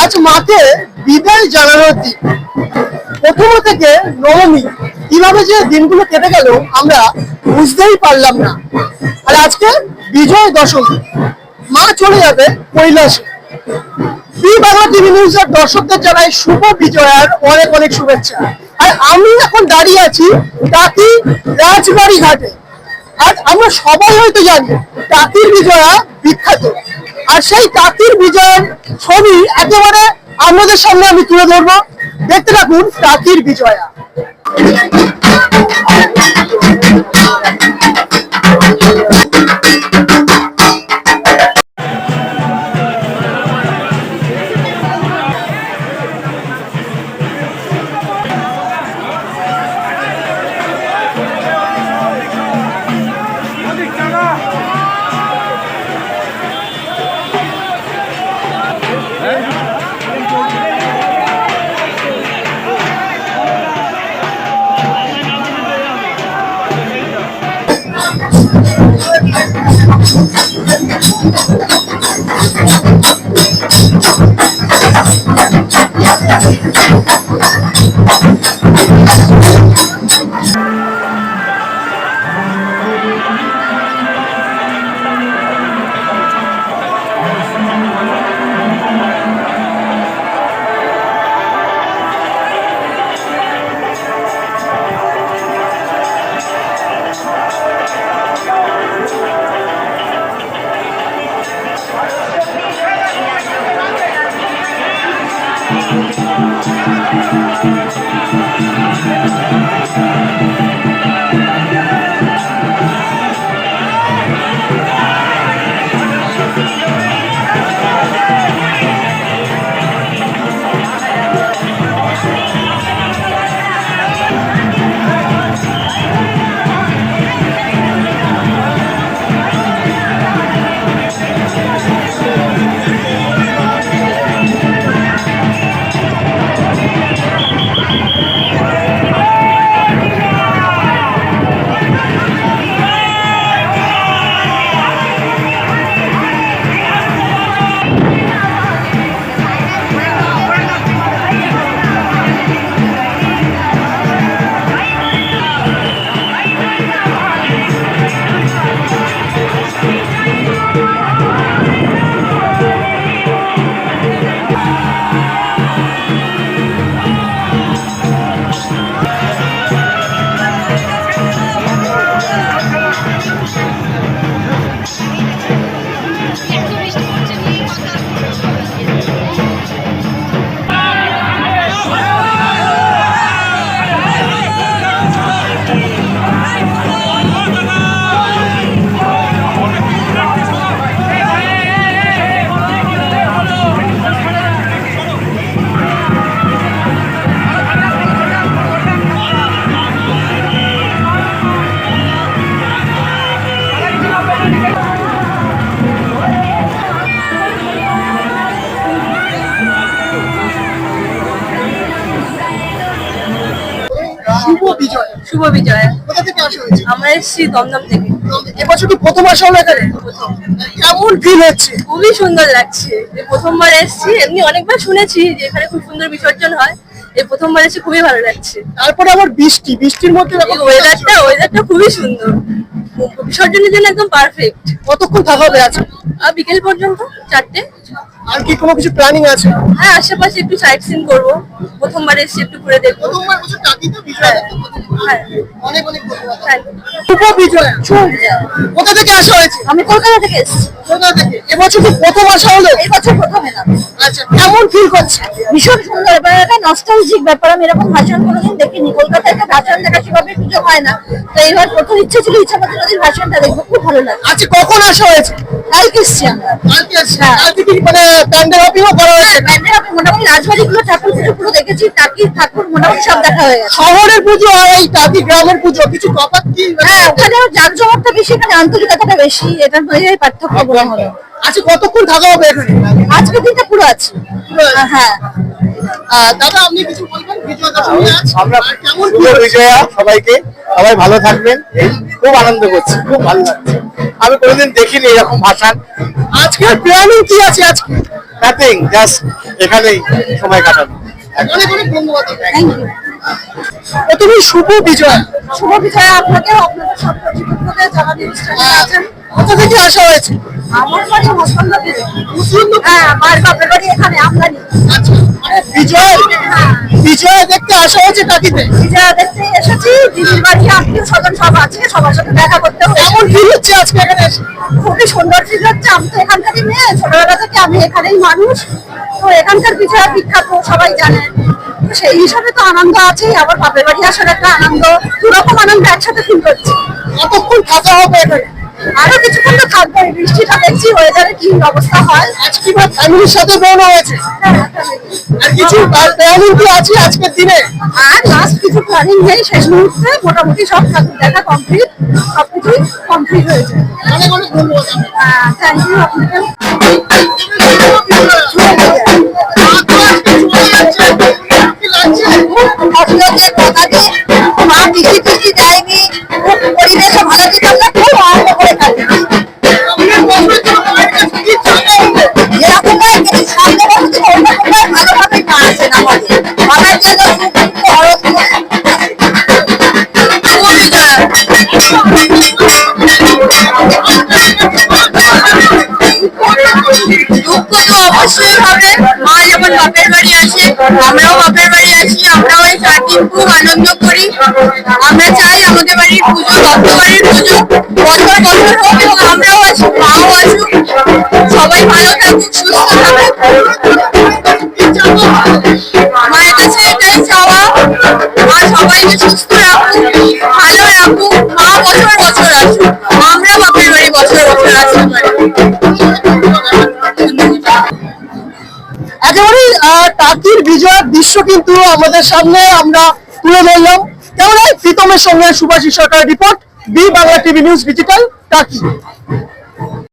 আজ মাকে বিদায় জানানোর দিন। প্রথম থেকে নবমী, কীভাবে যে দিনগুলো কেটে গেল, আমরা বুঝতেই পারলাম না। আর আজকে বিজয় দশমী, মা চলে যাবে কৈলাসে। বাংলা টিভি নিউজের দর্শকদের জানাই শুভ বিজয়ার অনেক অনেক শুভেচ্ছা। আর আমি এখন দাঁড়িয়ে আছি টাকি রাজবাড়ি ঘাটে আর আমরা সবাই হয়তো জানি, টাকির বিজয়া বিখ্যাত। আর সেই তাঁতির বিজয়ের ছবি একেবারে আমাদের সামনে আমি তুলে ধরবো। দেখতে থাকুন তাঁতির বিজয়া। Thank you. বিজয়। শুভ বিজয়। কোথা থেকে আসা হয়েছে? আমরা এসেছি দমদম থেকে। এবছর কি প্রথম আসা হলো এখানে? প্রথম। কেমন ফিল হচ্ছে? খুবই সুন্দর লাগছে। প্রথমবার এসেছি এমনি অনেকবার শুনেছি যে এখানে খুব সুন্দর বিসর্জন হয়। এই প্রথমবার এসে খুবই ভালো লাগছে। তারপরে আবার বৃষ্টি। বৃষ্টির মধ্যে ওয়েদারটা ওয়েদারটা খুবই সুন্দর। বিসর্জনের জন্য একদম পারফেক্ট কতক্ষণ থাকা হবে আছে? আর বিকেল পর্যন্ত চারটে। আর কি কোনো কিছু প্ল্যানিং আছে? হ্যাঁ আশেপাশে একটু সাইট সিন করব। প্রথমবার এসেছি একটু ঘুরে দেখব। প্রথমবার বছর টাকিতে বিজয় দেখতে প্রথমবার। হ্যাঁ। অনেক অনেক ধন্যবাদ। হ্যাঁ। শুভ বিজয় শুভ কোথা থেকে আসা হয়েছে? আমি কলকাতা থেকে এসেছি। কলকাতা থেকে। এবছর কি প্রথম আসা হলো? এবছর বছর প্রথম এলাম আচ্ছা কেমন ফিল করছে? ভীষণ সুন্দর। নস্টালজিক ব্যাপার আমি এরকম ভাষণ কোনোদিন দেখিনি। কলকাতায় একটা ভাষণ দেখা সেভাবে সুযোগ হয় না। তো এইবার প্রথম ইচ্ছে ছিল ইচ্ছা ইচ্ছামতি নদীর ভাষণটা দেখব খুব ভালো লাগে আচ্ছা কখন আসা হয়েছে? কালকে এসছি আমরা। কালকে হ্যাঁ। কি মানে প্যান্ডেল হপিংও করা হয়েছে? ব্যান্ডের আমি মোটামুটি রাজবাড়িগুলো ঠাকুর পুজো পুরো দেখেছি টাকি ঠাকুর মোটামুটি সব দেখা হয়ে গেছে। শহরের পুজো আর এই টাকি গ্রামের পুজো কিছু তফাৎ কি? হ্যাঁ ওখানে জাঁকজমকটা বেশি এখানে আন্তরিকতাটা বেশি এটার মধ্যে পার্থক্য বলা হলো আচ্ছা কতক্ষণ থাকা হবে এখানে? আজকের দিনটা পুরো আছে। হ্যাঁ। দাদা আপনি কিছু বলবেন? বিজয় দশমী আজ? আমরা কেমন শুভ বিজয়া সবাইকে সবাই ভালো থাকবেন। এই খুব আনন্দ করছি খুব ভালো লাগছে। আমি কোনোদিন দেখিনি এরকম ভাষা আজকের প্ল্যানিং কি আছে আজকে? নাথিং জাস্ট এখানেই সময় কাটানো। অনেক অনেক ধন্যবাদ থ্যাংক ইউ প্রথমে শুভ বিজয়। শুভ বিজয় আপনাকে আপনাদের সব কর্তৃপক্ষকে যারা নিউজ চ্যানেলে আছেন কোথা থেকে আসা হয়েছে? আমার বাড়ি হ্যাঁ আমার বাপের বাড়ি এখানে আমদানি। আচ্ছা। বিজয়? হ্যাঁ। বিজয় দেখতে আসা হয়েছে টাকিতে বিজয়া দেখতে এসেছি দিদির বাড়ি আত্মীয় স্বজন সব আছে সবার সাথে দেখা করতে কেমন ফিল হচ্ছে আজকে এখানে এসে? খুবই সুন্দর ফিল হচ্ছে আমি তো এখানকারই মেয়ে ছোটবেলা থেকে আমি এখানেই মানুষ। তো এখানকার বিজয়া বিখ্যাত সবাই জানে। তো সেই হিসাবে তো আনন্দ আছে আবার বাপের বাড়ি আসার একটা আনন্দ দুরকম আনন্দ একসাথে ফিল করছি। কতক্ষণ থাকা হবে এখানে? আরও কিছুক্ষণ তো থাকব এই বৃষ্টিটা দেখছি ওয়েদারে কি অবস্থা হয়? আজকে বা ফ্যামিলির সাথে বেরোনো হয়েছে। আর কিছু প্ল্যানিং কি আছে আজকের দিনে? আর লাস্ট কিছু প্ল্যানিং নেই শেষ মুহূর্তে মোটামুটি সব ঠাকুর দেখা কমপ্লিট সবকিছুই কমপ্লিট হয়েছে। অনেক অনেক ধন্যবাদ থ্যাংক ইউ আপনাকে। দুঃখ তো অবশ্যই হবে মা যখন বাপের বাড়ি আসে আমরাও বাপের বাড়ি আসি আমরাও এই খুব আনন্দ করি আমরা চাই আমাদের বাড়ির পুজো ভক্ত বাড়ির পুজো বছর বছর আমরাও আসুক মাও সবাই ভালো থাকুক, সুস্থ থাকুক। একেবারেই টাকির বিজয়ের দৃশ্য কিন্তু আমাদের সামনে আমরা তুলে ধরলাম। কেমন প্রীতমের সঙ্গে Subhashi Sarkar report, B Bangla TV news digital Taki